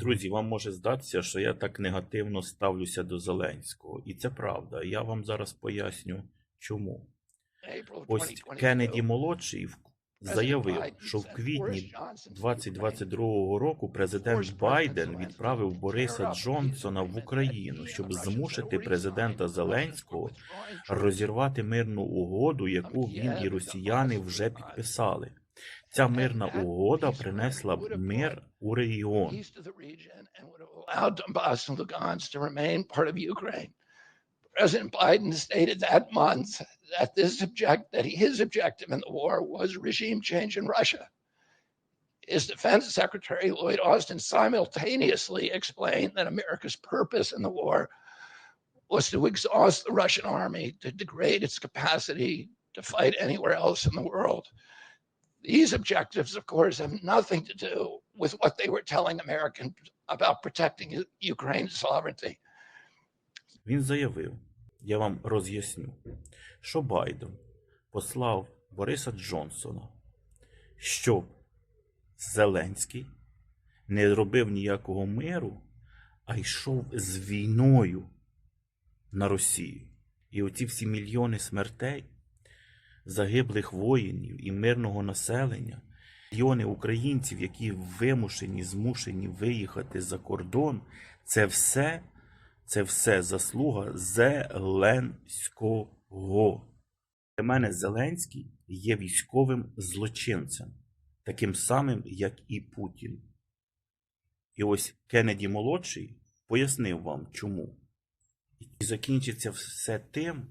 Друзі, вам може здатися, що я так негативно ставлюся до Зеленського. І це правда. Я вам зараз поясню, чому. Ось Кеннеді молодший заявив, що в квітні 2022 року президент Байден відправив Бориса Джонсона в Україну, щоб змусити президента Зеленського розірвати мирну угоду, яку він і росіяни вже підписали. Ця мирна угода принесла б мир у регіон. east of the region and would have allowed Donbass and Lugansk to remain part of Ukraine. President Biden stated that month that this object that his objective in the war was regime change in Russia. His defense secretary Lloyd Austin simultaneously explained that America's purpose in the war was to exhaust the Russian army, to degrade its capacity to fight anywhere else in the world. These objectives, of course, have nothing to do with what they were telling Americans about protecting Ukraine's sovereignty. Він заявив, я вам роз'ясню, що Байден послав Бориса Джонсона, щоб Зеленський не робив ніякого миру, а йшов з війною на Росію. І оці всі мільйони смертей, загиблих воїнів і мирного населення, мільйони українців, які вимушені, змушені виїхати за кордон, це все це все заслуга Зеленського. Для мене Зеленський є військовим злочинцем, таким самим, як і Путін. І ось Кеннеді молодший пояснив вам чому. І закінчиться все тим,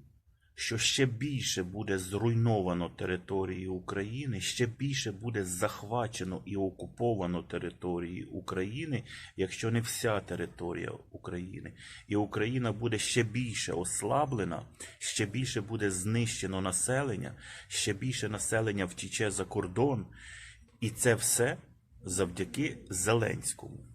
що ще більше буде зруйновано території України, ще більше буде захвачено і окуповано території України, якщо не вся територія України. І Україна буде ще більше ослаблена, ще більше буде знищено населення, ще більше населення втіче за кордон. І це все завдяки Зеленському.